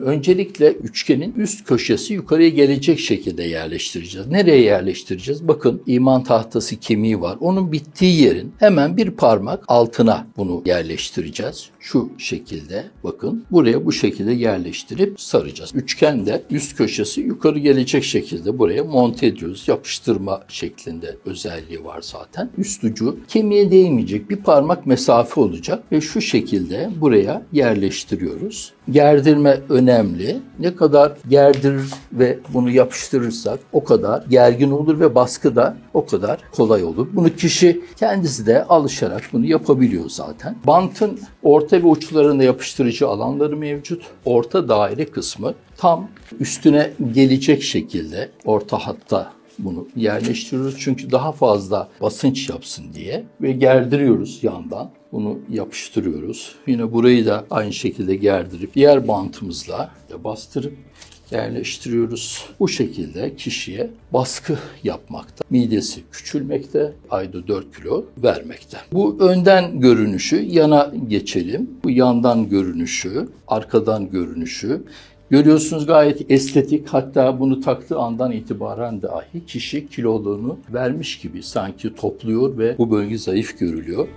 Öncelikle üçgenin üst köşesi yukarıya gelecek şekilde yerleştireceğiz. Nereye yerleştireceğiz? Bakın iman tahtası kemiği var. Onun bittiği yerin hemen bir parmak altına bunu yerleştireceğiz. Şu şekilde bakın buraya bu şekilde yerleştirip saracağız. Üçgende üst köşesi yukarı gelecek şekilde buraya monte ediyoruz. Yapıştırma şeklinde özelliği var zaten. Üst ucu kemiğe değmeyecek bir parmak mesafe olacak ve şu şekilde buraya yerleştiriyoruz. Gerdirme önemli. Ne kadar gerdirir ve bunu yapıştırırsak o kadar gergin olur ve baskı da o kadar kolay olur. Bunu kişi kendisi de alışarak bunu yapabiliyor zaten. Bantın orta ve uçlarında yapıştırıcı alanları mevcut. Orta daire kısmı tam üstüne gelecek şekilde orta hatta bunu yerleştiriyoruz çünkü daha fazla basınç yapsın diye ve gerdiriyoruz yandan. Bunu yapıştırıyoruz. Yine burayı da aynı şekilde gerdirip diğer bantımızla bastırıp yerleştiriyoruz. Bu şekilde kişiye baskı yapmakta. Midesi küçülmekte, ayda 4 kilo vermekte. Bu önden görünüşü, yana geçelim. Bu yandan görünüşü, arkadan görünüşü. Görüyorsunuz gayet estetik. Hatta bunu taktığı andan itibaren dahi kişi kiloluğunu vermiş gibi sanki topluyor ve bu bölge zayıf görülüyor.